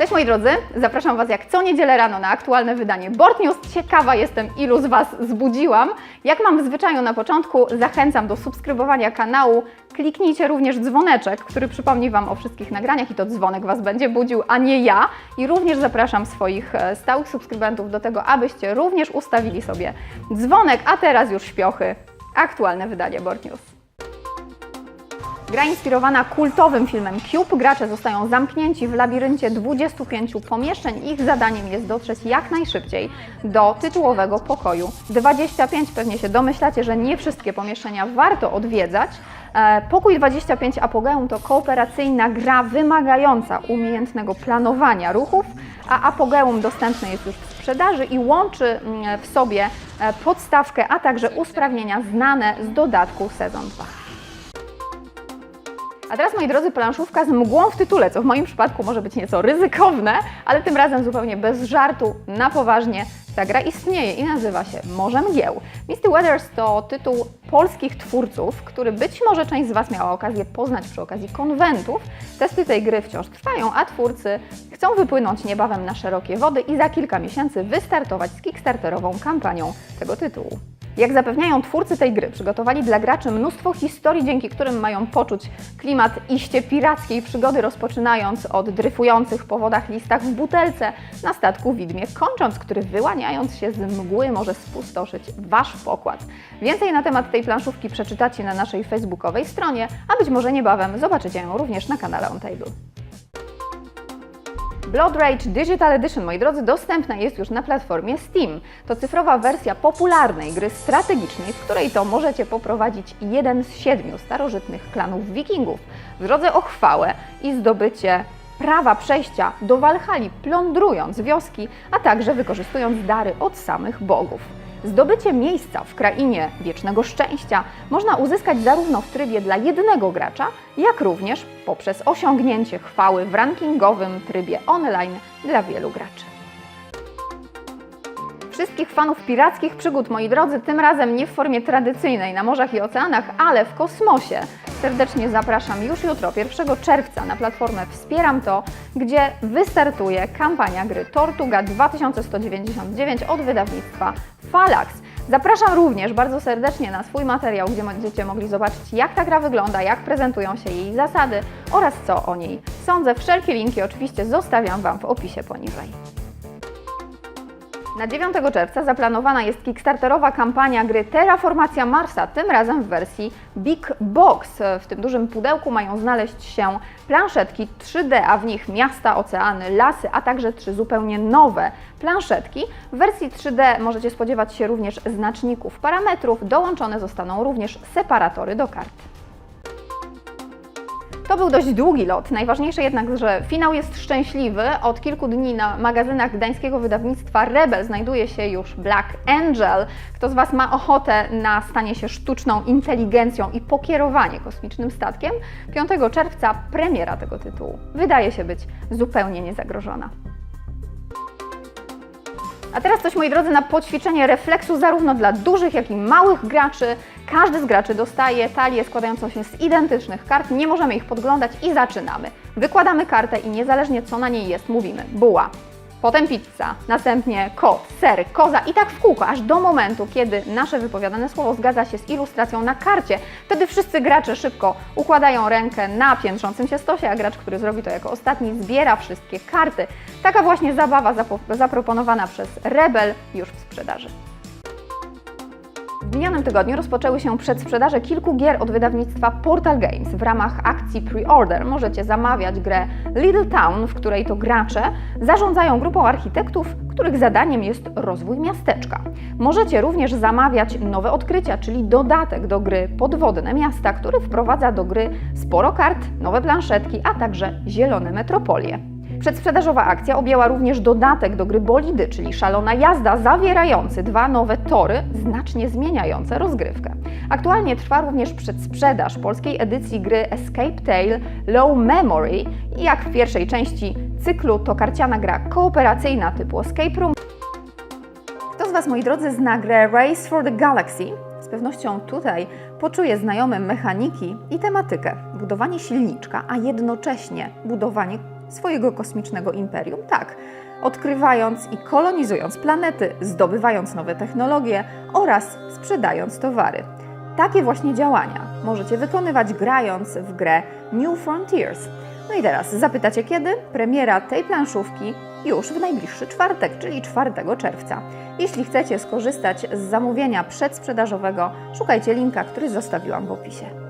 Cześć moi drodzy, zapraszam Was jak co niedzielę rano na aktualne wydanie Board News. Ciekawa jestem, ilu z Was zbudziłam. Jak mam w zwyczaju na początku, zachęcam do subskrybowania kanału. Kliknijcie również dzwoneczek, który przypomni Wam o wszystkich nagraniach i to dzwonek Was będzie budził, a nie ja. I również zapraszam swoich e, stałych subskrybentów do tego, abyście również ustawili sobie dzwonek, a teraz już śpiochy. Aktualne wydanie Board News. Gra inspirowana kultowym filmem Cube. Gracze zostają zamknięci w labiryncie 25 pomieszczeń. Ich zadaniem jest dotrzeć jak najszybciej do tytułowego pokoju 25. Pewnie się domyślacie, że nie wszystkie pomieszczenia warto odwiedzać. E, Pokój 25 Apogeum to kooperacyjna gra wymagająca umiejętnego planowania ruchów, a Apogeum dostępne jest już w sprzedaży i łączy mm, w sobie e, podstawkę, a także usprawnienia znane z dodatku Sezon 2. A teraz, moi drodzy, planszówka z mgłą w tytule, co w moim przypadku może być nieco ryzykowne, ale tym razem zupełnie bez żartu, na poważnie. Ta gra istnieje i nazywa się Morze Mgieł. Misty Weathers to tytuł polskich twórców, który być może część z Was miała okazję poznać przy okazji konwentów. Testy tej gry wciąż trwają, a twórcy chcą wypłynąć niebawem na szerokie wody i za kilka miesięcy wystartować z kickstarterową kampanią tego tytułu. Jak zapewniają twórcy tej gry, przygotowali dla graczy mnóstwo historii, dzięki którym mają poczuć klimat iście pirackiej przygody, rozpoczynając od dryfujących po wodach listach w butelce na statku widmie, kończąc, który wyłaniając się z mgły może spustoszyć Wasz pokład. Więcej na temat tej planszówki przeczytacie na naszej facebookowej stronie, a być może niebawem zobaczycie ją również na kanale On Table. Blood Rage Digital Edition, moi drodzy, dostępna jest już na platformie Steam. To cyfrowa wersja popularnej gry strategicznej, w której to możecie poprowadzić jeden z siedmiu starożytnych klanów wikingów w drodze o chwałę i zdobycie prawa przejścia do Walhali, plądrując wioski, a także wykorzystując dary od samych bogów. Zdobycie miejsca w krainie wiecznego szczęścia można uzyskać zarówno w trybie dla jednego gracza, jak również poprzez osiągnięcie chwały w rankingowym trybie online dla wielu graczy. Wszystkich fanów pirackich przygód, moi drodzy, tym razem nie w formie tradycyjnej na morzach i oceanach, ale w kosmosie. Serdecznie zapraszam już jutro, 1 czerwca, na platformę Wspieram To, gdzie wystartuje kampania gry Tortuga 2199 od wydawnictwa Falax. Zapraszam również bardzo serdecznie na swój materiał, gdzie będziecie mogli zobaczyć, jak ta gra wygląda, jak prezentują się jej zasady oraz co o niej sądzę. Wszelkie linki oczywiście zostawiam Wam w opisie poniżej. Na 9 czerwca zaplanowana jest kickstarterowa kampania gry Terraformacja Marsa, tym razem w wersji Big Box. W tym dużym pudełku mają znaleźć się planszetki 3D, a w nich miasta, oceany, lasy, a także trzy zupełnie nowe planszetki. W wersji 3D możecie spodziewać się również znaczników parametrów, dołączone zostaną również separatory do kart. To był dość długi lot. Najważniejsze jednak, że finał jest szczęśliwy. Od kilku dni na magazynach gdańskiego wydawnictwa Rebel znajduje się już Black Angel. Kto z Was ma ochotę na stanie się sztuczną inteligencją i pokierowanie kosmicznym statkiem? 5 czerwca premiera tego tytułu. Wydaje się być zupełnie niezagrożona. A teraz coś, moi drodzy, na poćwiczenie refleksu zarówno dla dużych, jak i małych graczy. Każdy z graczy dostaje talię składającą się z identycznych kart, nie możemy ich podglądać i zaczynamy. Wykładamy kartę i niezależnie co na niej jest, mówimy buła, potem pizza, następnie kot, ser, koza i tak w kółko, aż do momentu, kiedy nasze wypowiadane słowo zgadza się z ilustracją na karcie. Wtedy wszyscy gracze szybko układają rękę na piętrzącym się stosie, a gracz, który zrobi to jako ostatni, zbiera wszystkie karty. Taka właśnie zabawa zaproponowana przez Rebel już w sprzedaży. W minionym tygodniu rozpoczęły się przedsprzedaże kilku gier od wydawnictwa Portal Games. W ramach akcji pre-order możecie zamawiać grę Little Town, w której to gracze zarządzają grupą architektów, których zadaniem jest rozwój miasteczka. Możecie również zamawiać nowe odkrycia, czyli dodatek do gry Podwodne Miasta, który wprowadza do gry sporo kart, nowe planszetki, a także zielone metropolie. Przedsprzedażowa akcja objęła również dodatek do gry Bolidy, czyli szalona jazda zawierający dwa nowe tory, znacznie zmieniające rozgrywkę. Aktualnie trwa również przedsprzedaż polskiej edycji gry Escape Tale Low Memory i jak w pierwszej części cyklu to karciana gra kooperacyjna typu Escape Room. Kto z Was, moi drodzy, zna grę Race for the Galaxy? Z pewnością tutaj poczuje znajome mechaniki i tematykę. Budowanie silniczka, a jednocześnie budowanie swojego kosmicznego imperium. Tak, odkrywając i kolonizując planety, zdobywając nowe technologie oraz sprzedając towary. Takie właśnie działania możecie wykonywać grając w grę New Frontiers. No i teraz zapytacie kiedy? Premiera tej planszówki już w najbliższy czwartek, czyli 4 czerwca. Jeśli chcecie skorzystać z zamówienia przedsprzedażowego, szukajcie linka, który zostawiłam w opisie.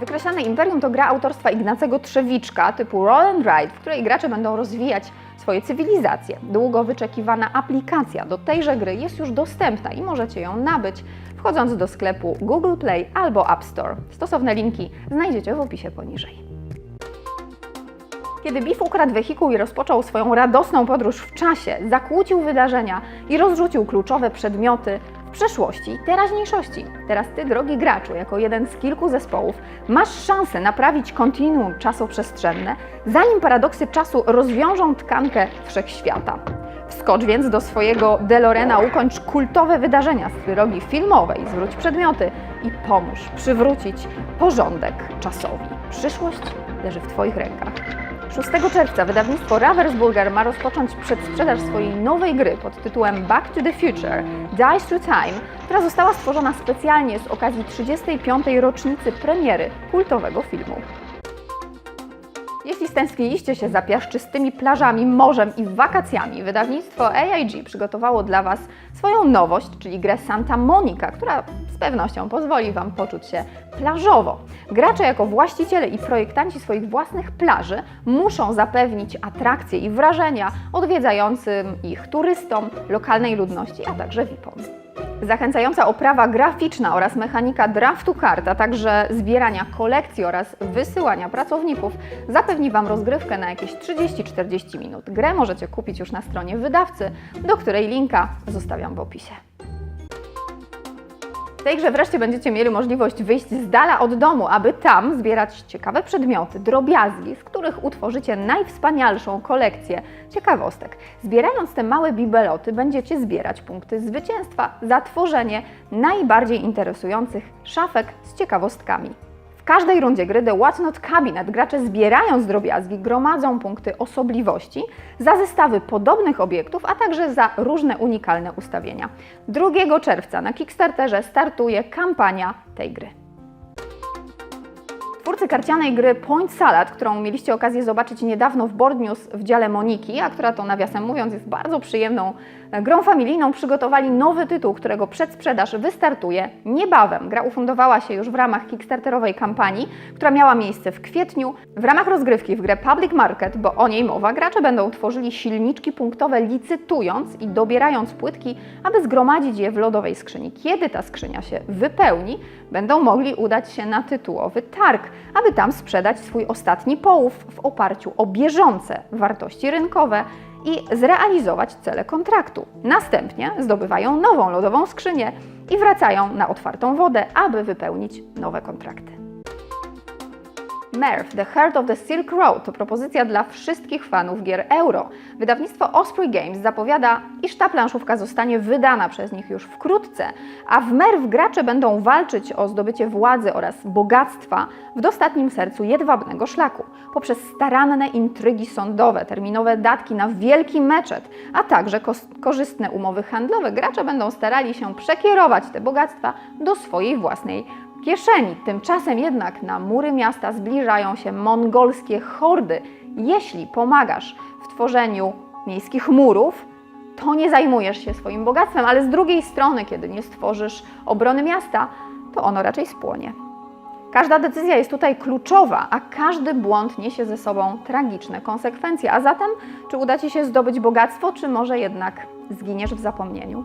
Wykreślane Imperium to gra autorstwa Ignacego Trzewiczka typu Roll and Ride, w której gracze będą rozwijać swoje cywilizacje. Długo wyczekiwana aplikacja do tejże gry jest już dostępna i możecie ją nabyć wchodząc do sklepu Google Play albo App Store. Stosowne linki znajdziecie w opisie poniżej. Kiedy Biff ukradł wehikuł i rozpoczął swoją radosną podróż w czasie, zakłócił wydarzenia i rozrzucił kluczowe przedmioty przeszłości i teraźniejszości. Teraz Ty, drogi graczu, jako jeden z kilku zespołów, masz szansę naprawić kontinuum czasoprzestrzenne, zanim paradoksy czasu rozwiążą tkankę wszechświata. Wskocz więc do swojego DeLoreana, ukończ kultowe wydarzenia z trylogi filmowej, zwróć przedmioty i pomóż przywrócić porządek czasowi. Przyszłość leży w Twoich rękach. 6 czerwca wydawnictwo Ravensburger ma rozpocząć przedsprzedaż swojej nowej gry pod tytułem Back to the Future Dice Through Time, która została stworzona specjalnie z okazji 35. rocznicy premiery kultowego filmu. Jeśli stęskniliście się za piaszczystymi plażami, morzem i wakacjami, wydawnictwo AIG przygotowało dla Was swoją nowość, czyli grę Santa Monica, która z pewnością pozwoli Wam poczuć się plażowo. Gracze jako właściciele i projektanci swoich własnych plaży muszą zapewnić atrakcje i wrażenia odwiedzającym ich turystom, lokalnej ludności, a także VIP-om. Zachęcająca oprawa graficzna oraz mechanika draftu kart, a także zbierania kolekcji oraz wysyłania pracowników zapewni Wam rozgrywkę na jakieś 30-40 minut. Grę możecie kupić już na stronie wydawcy, do której linka zostawiam w opisie. Tej grze wreszcie będziecie mieli możliwość wyjść z dala od domu, aby tam zbierać ciekawe przedmioty, drobiazgi, z których utworzycie najwspanialszą kolekcję ciekawostek. Zbierając te małe bibeloty, będziecie zbierać punkty zwycięstwa za tworzenie najbardziej interesujących szafek z ciekawostkami. Każdej rundzie gry The What's Not Cabinet gracze zbierając drobiazgi gromadzą punkty osobliwości za zestawy podobnych obiektów, a także za różne unikalne ustawienia. 2 czerwca na Kickstarterze startuje kampania tej gry. Twórcy karcianej gry Point Salad, którą mieliście okazję zobaczyć niedawno w Board News w dziale Moniki, a która to nawiasem mówiąc jest bardzo przyjemną grą familijną, przygotowali nowy tytuł, którego przedsprzedaż wystartuje niebawem. Gra ufundowała się już w ramach kickstarterowej kampanii, która miała miejsce w kwietniu. W ramach rozgrywki w grę Public Market, bo o niej mowa, gracze będą tworzyli silniczki punktowe licytując i dobierając płytki, aby zgromadzić je w lodowej skrzyni. Kiedy ta skrzynia się wypełni, będą mogli udać się na tytułowy targ, aby tam sprzedać swój ostatni połów w oparciu o bieżące wartości rynkowe i zrealizować cele kontraktu. Następnie zdobywają nową lodową skrzynię i wracają na otwartą wodę, aby wypełnić nowe kontrakty. MERV, The Heart of the Silk Road to propozycja dla wszystkich fanów gier euro. Wydawnictwo Osprey Games zapowiada, iż ta planszówka zostanie wydana przez nich już wkrótce, a w MERV gracze będą walczyć o zdobycie władzy oraz bogactwa w dostatnim sercu jedwabnego szlaku. Poprzez staranne intrygi sądowe, terminowe datki na wielki meczet, a także korzystne umowy handlowe, gracze będą starali się przekierować te bogactwa do swojej własnej kieszeni. Tymczasem jednak na mury miasta zbliżają się mongolskie hordy. Jeśli pomagasz w tworzeniu miejskich murów, to nie zajmujesz się swoim bogactwem, ale z drugiej strony, kiedy nie stworzysz obrony miasta, to ono raczej spłonie. Każda decyzja jest tutaj kluczowa, a każdy błąd niesie ze sobą tragiczne konsekwencje. A zatem, czy uda Ci się zdobyć bogactwo, czy może jednak zginiesz w zapomnieniu?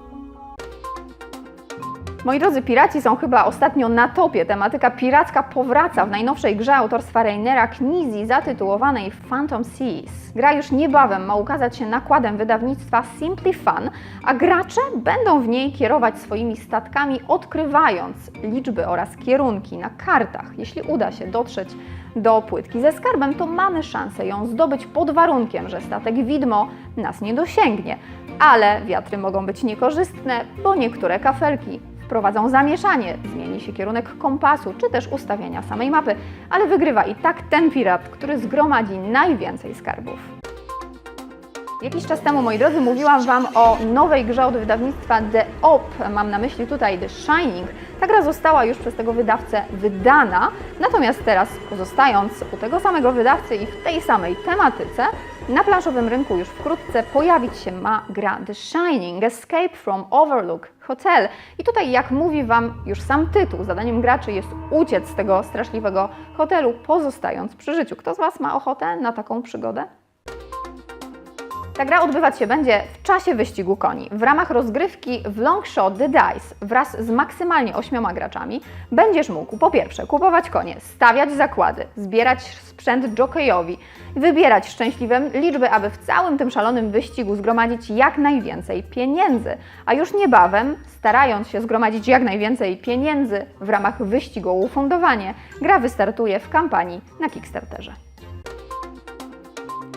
Moi drodzy, piraci są chyba ostatnio na topie. Tematyka piracka powraca w najnowszej grze autorstwa Rainera Knizi zatytułowanej Phantom Seas. Gra już niebawem ma ukazać się nakładem wydawnictwa Simply Fun, a gracze będą w niej kierować swoimi statkami, odkrywając liczby oraz kierunki na kartach. Jeśli uda się dotrzeć do płytki ze skarbem, to mamy szansę ją zdobyć pod warunkiem, że statek widmo nas nie dosięgnie. Ale wiatry mogą być niekorzystne, bo niektóre kafelki wprowadzą zamieszanie, zmieni się kierunek kompasu, czy też ustawienia samej mapy, ale wygrywa i tak ten pirat, który zgromadzi najwięcej skarbów. Jakiś czas temu, moi drodzy, mówiłam Wam o nowej grze od wydawnictwa The Op. Mam na myśli tutaj The Shining. Ta gra została już przez tego wydawcę wydana, natomiast teraz, pozostając u tego samego wydawcy i w tej samej tematyce, na planszowym rynku już wkrótce pojawić się ma gra The Shining Escape from Overlook Hotel. I tutaj, jak mówi Wam już sam tytuł, zadaniem graczy jest uciec z tego straszliwego hotelu, pozostając przy życiu. Kto z Was ma ochotę na taką przygodę? Ta gra odbywać się będzie w czasie wyścigu koni. W ramach rozgrywki w Long The Dice wraz z maksymalnie ośmioma graczami będziesz mógł po pierwsze kupować konie, stawiać zakłady, zbierać sprzęt jokejowi, wybierać szczęśliwe liczby, aby w całym tym szalonym wyścigu zgromadzić jak najwięcej pieniędzy. A już niebawem, starając się zgromadzić jak najwięcej pieniędzy w ramach wyścigu o ufundowanie, gra wystartuje w kampanii na Kickstarterze.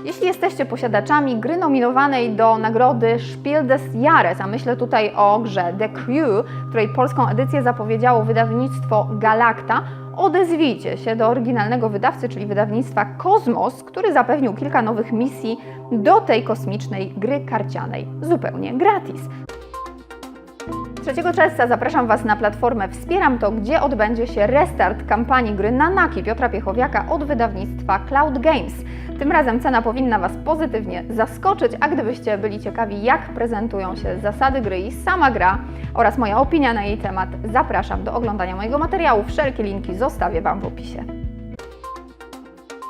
Jeśli jesteście posiadaczami gry nominowanej do nagrody Spiel des Jahres, a myślę tutaj o grze The Crew, której polską edycję zapowiedziało wydawnictwo Galacta, odezwijcie się do oryginalnego wydawcy, czyli wydawnictwa Kosmos, który zapewnił kilka nowych misji do tej kosmicznej gry karcianej zupełnie gratis. 3 czerwca zapraszam Was na platformę Wspieram to, gdzie odbędzie się restart kampanii gry Nanaki Piotra Piechowiaka od wydawnictwa Cloud Games. Tym razem cena powinna Was pozytywnie zaskoczyć, a gdybyście byli ciekawi, jak prezentują się zasady gry i sama gra oraz moja opinia na jej temat, zapraszam do oglądania mojego materiału. Wszelkie linki zostawię Wam w opisie.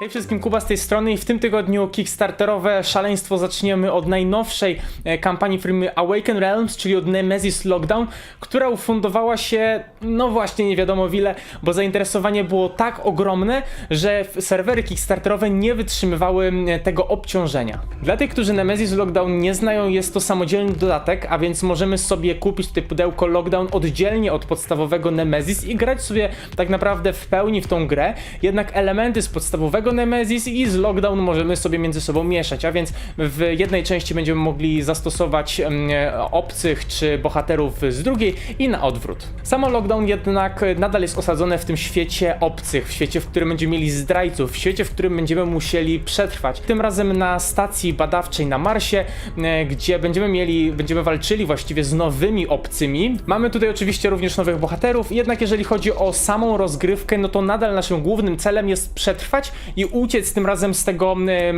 Hej wszystkim, Kuba z tej strony i w tym tygodniu kickstarterowe szaleństwo zaczniemy od najnowszej e, kampanii firmy Awaken Realms, czyli od Nemesis Lockdown, która ufundowała się, no właśnie nie wiadomo ile, bo zainteresowanie było tak ogromne, że serwery kickstarterowe nie wytrzymywały tego obciążenia. Dla tych, którzy Nemesis Lockdown nie znają, jest to samodzielny dodatek, a więc możemy sobie kupić tutaj pudełko Lockdown oddzielnie od podstawowego Nemesis i grać sobie tak naprawdę w pełni w tą grę, jednak elementy z podstawowego Nemesis i z Lockdown możemy sobie między sobą mieszać, a więc w jednej części będziemy mogli zastosować obcych czy bohaterów z drugiej i na odwrót. Samo Lockdown jednak nadal jest osadzone w tym świecie obcych, w świecie, w którym będziemy mieli zdrajców, w świecie, w którym będziemy musieli przetrwać. Tym razem na stacji badawczej na Marsie, e, gdzie będziemy mieli, będziemy walczyli właściwie z nowymi obcymi. Mamy tutaj oczywiście również nowych bohaterów, jednak jeżeli chodzi o samą rozgrywkę, no to nadal naszym głównym celem jest przetrwać i uciec tym razem z tego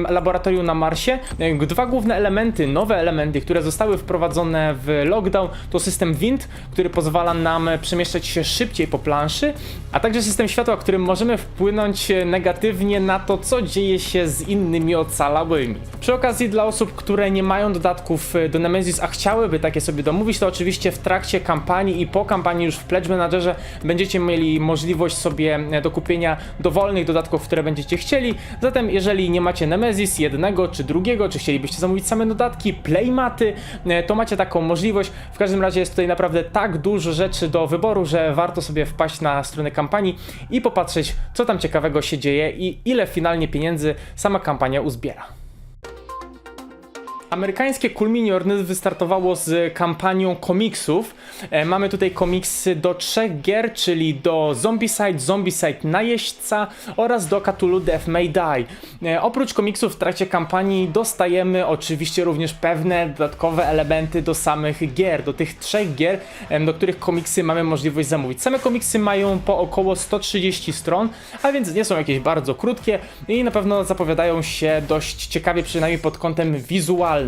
laboratorium na Marsie. E, Dwa główne elementy, nowe elementy, które zostały wprowadzone w lockdown, to system wind, który pozwala nam przemieszczać się szybciej po planszy, a także system światła, którym możemy wpłynąć e, negatywnie na to, co dzieje się z innymi ocalałymi. Przy okazji dla osób, które nie mają dodatków e, do Nemesis, a chciałyby takie sobie domówić, to oczywiście w trakcie kampanii i po kampanii już w Pledge Managerze będziecie mieli możliwość sobie e, do kupienia dowolnych dodatków, które będziecie chcieli. Zatem jeżeli nie macie Nemesis jednego czy drugiego, czy chcielibyście zamówić same dodatki, playmaty, e, to macie taką możliwość. W każdym razie jest tutaj naprawdę tak dużo rzeczy do wyboru, że warto sobie wpaść na stronę kampanii i popatrzeć, co tam ciekawego się dzieje i ile finalnie pieniędzy sama kampania uzbiera. Amerykańskie Cool Mini wystartowało z kampanią komiksów. E, mamy tutaj komiksy do trzech gier, czyli do Zombicide, Zombicide Najeźdźca oraz do Cthulhu Death May Die. E, oprócz komiksów w trakcie kampanii dostajemy oczywiście również pewne dodatkowe elementy do samych gier, do tych trzech gier, do których komiksy mamy możliwość zamówić. Same komiksy mają po około 130 stron, a więc nie są jakieś bardzo krótkie i na pewno zapowiadają się dość ciekawie, przynajmniej pod kątem wizualnym.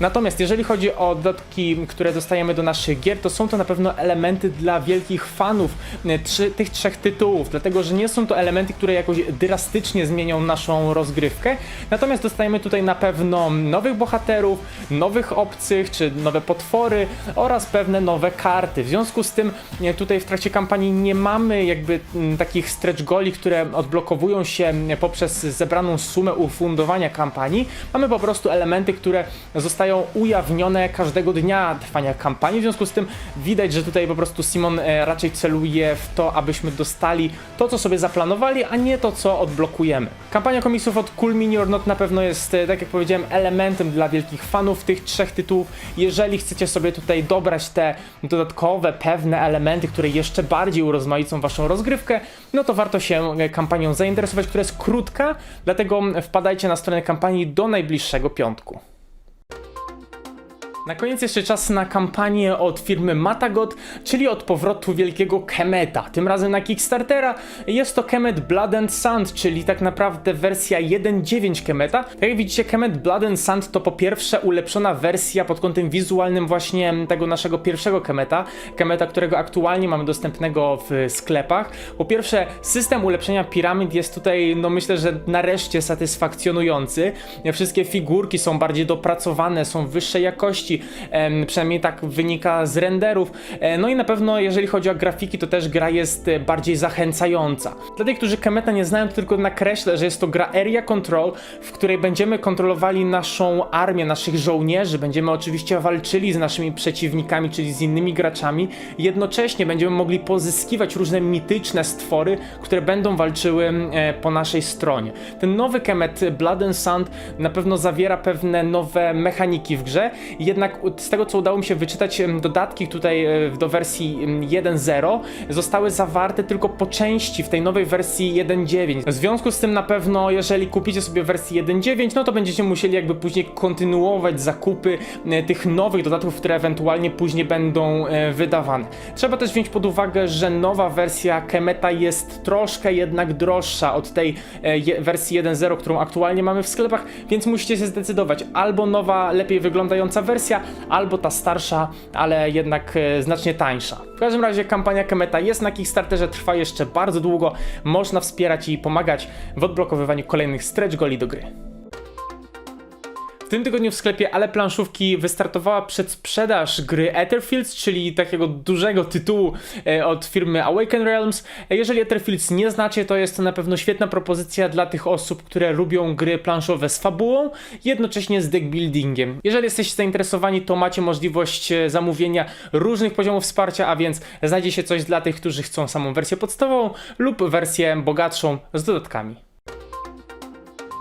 Natomiast jeżeli chodzi o dodatki, które dostajemy do naszych gier, to są to na pewno elementy dla wielkich fanów e, trzy, tych trzech tytułów, dlatego że nie są to elementy, które jakoś drastycznie zmienią naszą rozgrywkę. Natomiast dostajemy tutaj na pewno nowych bohaterów, nowych obcych czy nowe potwory oraz pewne nowe karty. W związku z tym e, tutaj w trakcie kampanii nie mamy jakby mm, takich stretch goli, które odblokowują się mm, poprzez zebraną sumę ufundowania kampanii. Mamy po prostu elementy, które zostają ujawnione każdego dnia trwania kampanii. W związku z tym Widać, że tutaj po prostu Simon e, raczej celuje w to, abyśmy dostali to, co sobie zaplanowali, a nie to, co odblokujemy. Kampania komiksów od Cool Mini or Not na pewno jest, e, tak jak powiedziałem, elementem dla wielkich fanów tych trzech tytułów. Jeżeli chcecie sobie tutaj dobrać te dodatkowe, pewne elementy, które jeszcze bardziej urozmaicą waszą rozgrywkę, no to warto się e, kampanią zainteresować, która jest krótka, dlatego wpadajcie na stronę kampanii do najbliższego piątku. Na koniec jeszcze czas na kampanię od firmy Matagot, czyli od powrotu wielkiego Kemeta. Tym razem na Kickstartera jest to Kemet Blood and Sand, czyli tak naprawdę wersja 1.9 Kemeta. Tak jak widzicie, Kemet Blood and Sand to po pierwsze ulepszona wersja pod kątem wizualnym właśnie tego naszego pierwszego Kemeta. Kemeta, którego aktualnie mamy dostępnego w sklepach. Po pierwsze, system ulepszenia piramid jest tutaj, no myślę, że nareszcie satysfakcjonujący. Wszystkie figurki są bardziej dopracowane, są wyższej jakości, przynajmniej tak wynika z renderów. E, no i na pewno, jeżeli chodzi o grafiki, to też gra jest e, bardziej zachęcająca. Dla tych, którzy Kemeta nie znają, to tylko nakreślę, że jest to gra Area Control, w której będziemy kontrolowali naszą armię, naszych żołnierzy, będziemy oczywiście walczyli z naszymi przeciwnikami, czyli z innymi graczami. Jednocześnie będziemy mogli pozyskiwać różne mityczne stwory, które będą walczyły e, po naszej stronie. Ten nowy Kemet Blood and Sand na pewno zawiera pewne nowe mechaniki w grze, jednak z tego co udało mi się wyczytać, dodatki tutaj e, do wersji em, 1.0 zostały zawarte tylko po części w tej nowej wersji 1.9. W związku z tym na pewno, jeżeli kupicie sobie wersję 1.9, no to będziecie musieli jakby później kontynuować zakupy e, tych nowych dodatków, które ewentualnie później będą e, wydawane. Trzeba też wziąć pod uwagę, że nowa wersja Kemeta jest troszkę jednak droższa od tej wersji 1.0, którą aktualnie mamy w sklepach, więc musicie się zdecydować albo nowa, lepiej wyglądająca wersja, albo ta starsza, ale jednak e, znacznie tańsza. W każdym razie kampania Kemeta jest na Kickstarterze, trwa jeszcze bardzo długo, można wspierać i pomagać w odblokowywaniu kolejnych stretch goli do gry. W tym tygodniu w sklepie Ale Planszówki wystartowała przedsprzedaż gry Etherfields, czyli takiego dużego tytułu e, od firmy Awaken Realms. E, Jeżeli Etherfields nie znacie, to jest to na pewno świetna propozycja dla tych osób, które lubią gry planszowe z fabułą, jednocześnie z deckbuildingiem. Jeżeli jesteście zainteresowani, to macie możliwość e, zamówienia różnych poziomów wsparcia, a więc znajdzie się coś dla tych, którzy chcą samą wersję podstawową lub wersję bogatszą z dodatkami.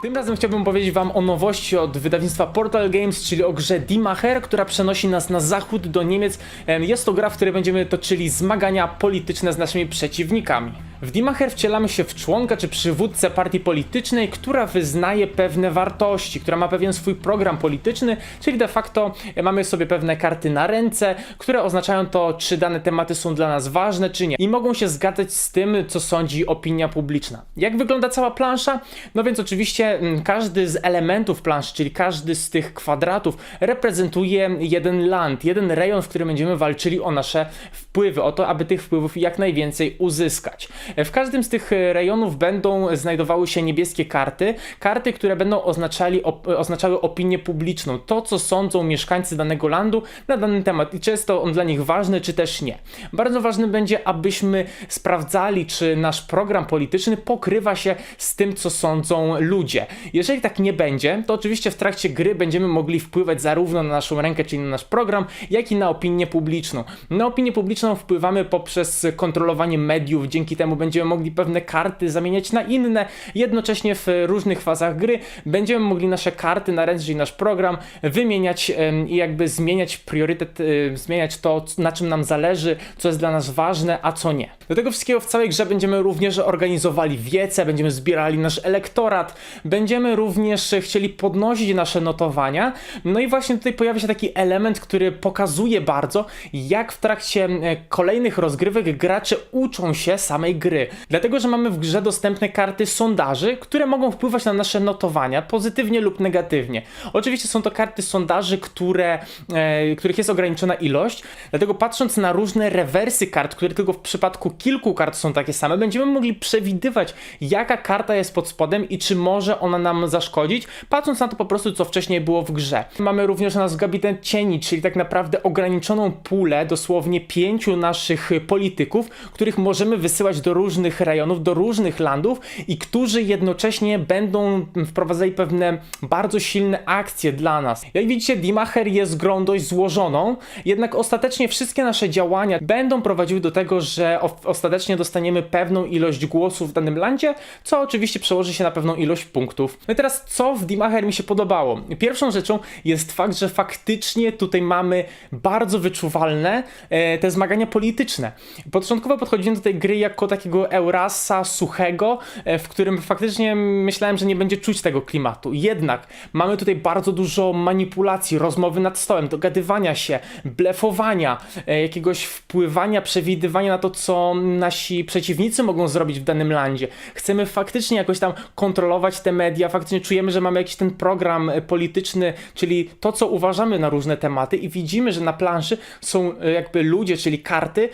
Tym razem chciałbym powiedzieć Wam o nowości od wydawnictwa Portal Games, czyli o grze Die Macher, która przenosi nas na zachód do Niemiec. Em, Jest to gra, w której będziemy toczyli zmagania polityczne z naszymi przeciwnikami. W Die Macher wcielamy się w członka czy przywódcę partii politycznej, która wyznaje pewne wartości, która ma pewien swój program polityczny, czyli de facto mamy sobie pewne karty na ręce, które oznaczają to, czy dane tematy są dla nas ważne, czy nie. I mogą się zgadzać z tym, co sądzi opinia publiczna. Jak wygląda cała plansza? No więc oczywiście mm, każdy z elementów planszy, czyli każdy z tych kwadratów reprezentuje jeden land, jeden rejon, w którym będziemy walczyli o nasze wpływy, o to, aby tych wpływów jak najwięcej uzyskać. W każdym z tych e, rejonów będą znajdowały się niebieskie karty, karty, które będą oznaczali, op, oznaczały opinię publiczną, to co sądzą mieszkańcy danego landu na dany temat i czy jest to on dla nich ważny, czy też nie. Bardzo ważne będzie, abyśmy sprawdzali, czy nasz program polityczny pokrywa się z tym, co sądzą ludzie. Jeżeli tak nie będzie, to oczywiście w trakcie gry będziemy mogli wpływać zarówno na naszą rękę, czyli na nasz program, jak i na opinię publiczną. Na opinię publiczną wpływamy poprzez kontrolowanie mediów, dzięki temu będziemy mogli pewne karty zamieniać na inne. Jednocześnie w różnych fazach gry będziemy mogli nasze karty na ręce, czyli nasz program, wymieniać i jakby zmieniać priorytet, y, zmieniać to, na czym nam zależy, co jest dla nas ważne, a co nie. Do tego wszystkiego w całej grze będziemy również organizowali wiece, będziemy zbierali nasz elektorat, będziemy również chcieli podnosić nasze notowania. No i właśnie tutaj pojawia się taki element, który pokazuje bardzo, jak w trakcie e, kolejnych rozgrywek gracze uczą się samej gry. Dlatego, że mamy w grze dostępne karty sondaży, które mogą wpływać na nasze notowania pozytywnie lub negatywnie. Oczywiście są to karty sondaży, które, e, których jest ograniczona ilość, dlatego patrząc na różne rewersy kart, które tylko w przypadku kilku kart są takie same, będziemy mogli przewidywać, jaka karta jest pod spodem i czy może ona nam zaszkodzić, patrząc na to po prostu, co wcześniej było w grze. Mamy również nasz gabinet cieni, czyli tak naprawdę ograniczoną pulę, dosłownie pięciu naszych polityków, których możemy wysyłać do różnych rejonów, do różnych landów i którzy jednocześnie będą wprowadzali pewne bardzo silne akcje dla nas. Jak widzicie, Dimacher jest grą dość złożoną, jednak ostatecznie wszystkie nasze działania będą prowadziły do tego, że ostatecznie dostaniemy pewną ilość głosów w danym landzie, co oczywiście przełoży się na pewną ilość punktów. No i teraz, co w Dimacher mi się podobało? Pierwszą rzeczą jest fakt, że faktycznie tutaj mamy bardzo wyczuwalne e, te zmagania polityczne. Początkowo podchodziłem do tej gry jako takiego Eurasa suchego, e, w którym faktycznie myślałem, że nie będzie czuć tego klimatu. Jednak mamy tutaj bardzo dużo manipulacji, rozmowy nad stołem, dogadywania się, blefowania, e, jakiegoś wpływania, przewidywania na to, co nasi przeciwnicy mogą zrobić w danym landzie. Chcemy faktycznie jakoś tam kontrolować te media, faktycznie czujemy, że mamy jakiś ten program e, polityczny, czyli to, co uważamy na różne tematy i widzimy, że na planszy są jakby ludzie, czyli karty,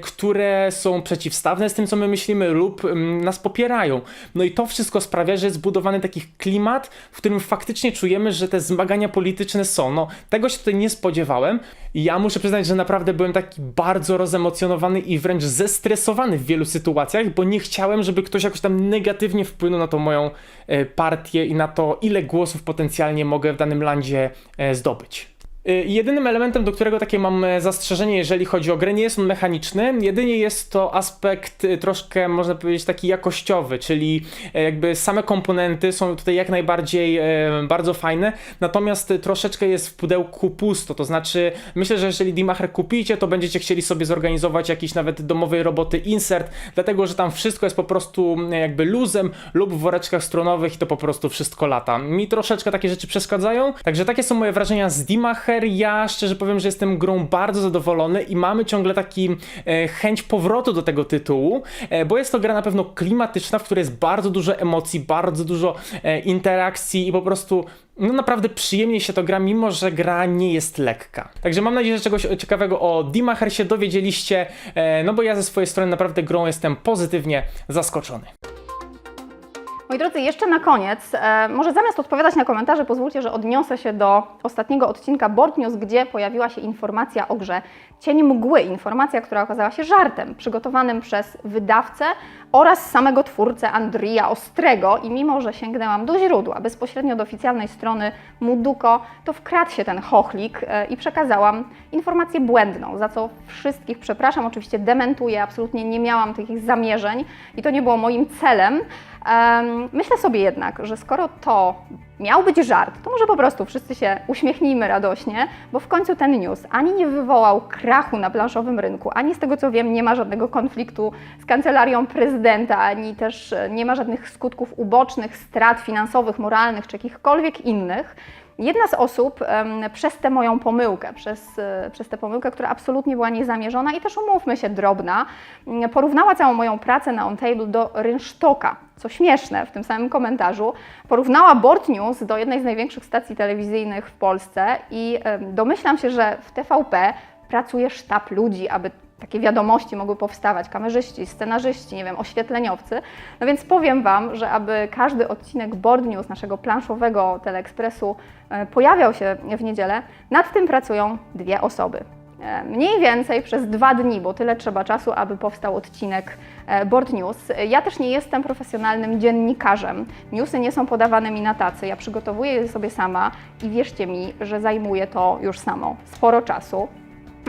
które są przeciwstawne tym, co my myślimy lub nas popierają. No i to wszystko sprawia, że jest zbudowany taki klimat, w którym faktycznie czujemy, że te zmagania polityczne są. No, tego się tutaj nie spodziewałem. Ja muszę przyznać, że naprawdę byłem taki bardzo rozemocjonowany i wręcz zestresowany w wielu sytuacjach, bo nie chciałem, żeby ktoś jakoś tam negatywnie wpłynął na tą moją e, partię i na to, ile głosów potencjalnie mogę w danym landzie e, zdobyć. Y, Jedynym elementem, do którego takie mam e, zastrzeżenie, jeżeli chodzi o grę, nie jest on mechaniczny, jedynie jest to aspekt y, troszkę, można powiedzieć, taki jakościowy, czyli e, jakby same komponenty są tutaj jak najbardziej e, bardzo fajne, natomiast troszeczkę jest w pudełku pusto, to znaczy myślę, że jeżeli Dimacher kupicie, to będziecie chcieli sobie zorganizować jakiś nawet domowej roboty insert, dlatego, że tam wszystko jest po prostu jakby luzem lub w woreczkach stronowych i to po prostu wszystko lata. Mi troszeczkę takie rzeczy przeszkadzają, także takie są moje wrażenia z Dimacher. Ja szczerze powiem, że jestem grą bardzo zadowolony i mamy ciągle taki e, chęć powrotu do tego tytułu, e, bo jest to gra na pewno klimatyczna, w której jest bardzo dużo emocji, bardzo dużo e, interakcji i po prostu no naprawdę przyjemnie się to gra, mimo że gra nie jest lekka. Także mam nadzieję, że czegoś ciekawego o Dimacher się dowiedzieliście, e, no bo ja ze swojej strony naprawdę grą jestem pozytywnie zaskoczony. Moi drodzy, jeszcze na koniec, e, może zamiast odpowiadać na komentarze, pozwólcie, że odniosę się do ostatniego odcinka Board News, gdzie pojawiła się informacja o grze Cień Mgły. Informacja, która okazała się żartem przygotowanym przez wydawcę oraz samego twórcę Andrija Ostrego. I mimo, że sięgnęłam do źródła, bezpośrednio do oficjalnej strony Muduko, to wkradł się ten chochlik e, i przekazałam informację błędną, za co wszystkich przepraszam. Oczywiście dementuję, absolutnie nie miałam takich zamierzeń i to nie było moim celem. Em, Myślę sobie jednak, że skoro to miał być żart, to może po prostu wszyscy się uśmiechnijmy radośnie, bo w końcu ten news ani nie wywołał krachu na planszowym rynku, ani z tego co wiem nie ma żadnego konfliktu z kancelarią prezydenta, ani też e, nie ma żadnych skutków ubocznych, strat finansowych, moralnych czy jakichkolwiek innych. Jedna z osób przez tę moją pomyłkę, przez, e, przez tę pomyłkę, która absolutnie była niezamierzona i też umówmy się, drobna, porównała całą moją pracę na OnTable do rynsztoka. Co śmieszne, w tym samym komentarzu porównała Board News do jednej z największych stacji telewizyjnych w Polsce i domyślam się, że w TVP pracuje sztab ludzi, aby takie wiadomości mogły powstawać, kamerzyści, scenarzyści, nie wiem, oświetleniowcy. No więc powiem Wam, że aby każdy odcinek Board News naszego planszowego Teleekspresu e, pojawiał się w niedzielę, nad tym pracują dwie osoby. E, Mniej więcej przez dwa dni, bo tyle trzeba czasu, aby powstał odcinek e, Board News. Ja też nie jestem profesjonalnym dziennikarzem. Newsy nie są podawane mi na tacy. Ja przygotowuję je sobie sama i wierzcie mi, że zajmuje to już samo sporo czasu.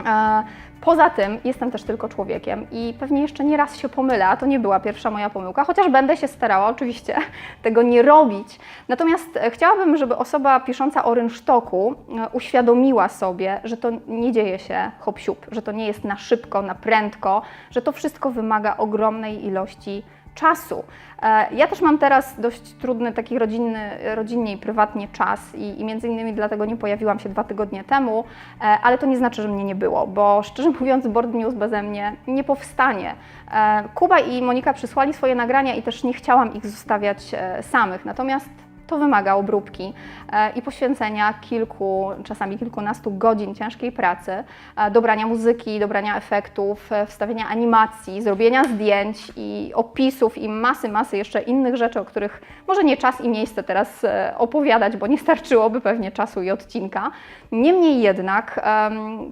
E, Poza tym jestem też tylko człowiekiem i pewnie jeszcze nie raz się pomylę, a to nie była pierwsza moja pomyłka, chociaż będę się starała oczywiście tego nie robić. Natomiast e, chciałabym, żeby osoba pisząca o rynsztoku e, uświadomiła sobie, że to nie dzieje się hop że to nie jest na szybko, na prędko, że to wszystko wymaga ogromnej ilości czasu. E, Ja też mam teraz dość trudny taki rodzinny, rodzinnie i prywatnie czas i, i między innymi dlatego nie pojawiłam się dwa tygodnie temu, e, ale to nie znaczy, że mnie nie było, bo szczerze mówiąc Board News beze mnie nie powstanie. E, Kuba i Monika przysłali swoje nagrania i też nie chciałam ich zostawiać samych, natomiast to wymaga obróbki e, i poświęcenia kilku, czasami kilkunastu godzin ciężkiej pracy, e, dobrania muzyki, dobrania efektów, e, wstawienia animacji, zrobienia zdjęć i opisów i masy, masy jeszcze innych rzeczy, o których może nie czas i miejsce teraz opowiadać, bo nie starczyłoby pewnie czasu i odcinka. Niemniej jednak,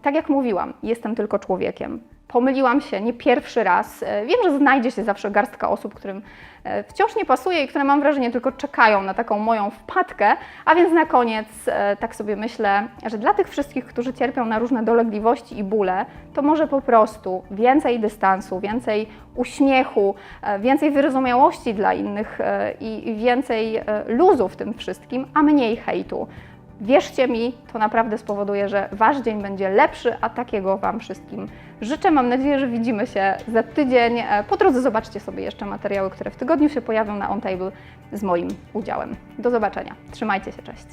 tak jak mówiłam, jestem tylko człowiekiem. Pomyliłam się nie pierwszy raz. E, Wiem, że znajdzie się zawsze garstka osób, którym e, wciąż nie pasuje i które mam wrażenie tylko czekają na taką moją wpadkę. A więc na koniec e, tak sobie myślę, że dla tych wszystkich, którzy cierpią na różne dolegliwości i bóle, to może po prostu więcej dystansu, więcej uśmiechu, więcej wyrozumiałości dla innych i więcej luzu w tym wszystkim, a mniej hejtu. Wierzcie mi, to naprawdę spowoduje, że Wasz dzień będzie lepszy, a takiego Wam wszystkim życzę. Mam nadzieję, że widzimy się za tydzień. E, Po drodze zobaczcie sobie jeszcze materiały, które w tygodniu się pojawią na OnTable z moim udziałem. Do zobaczenia. Trzymajcie się, cześć.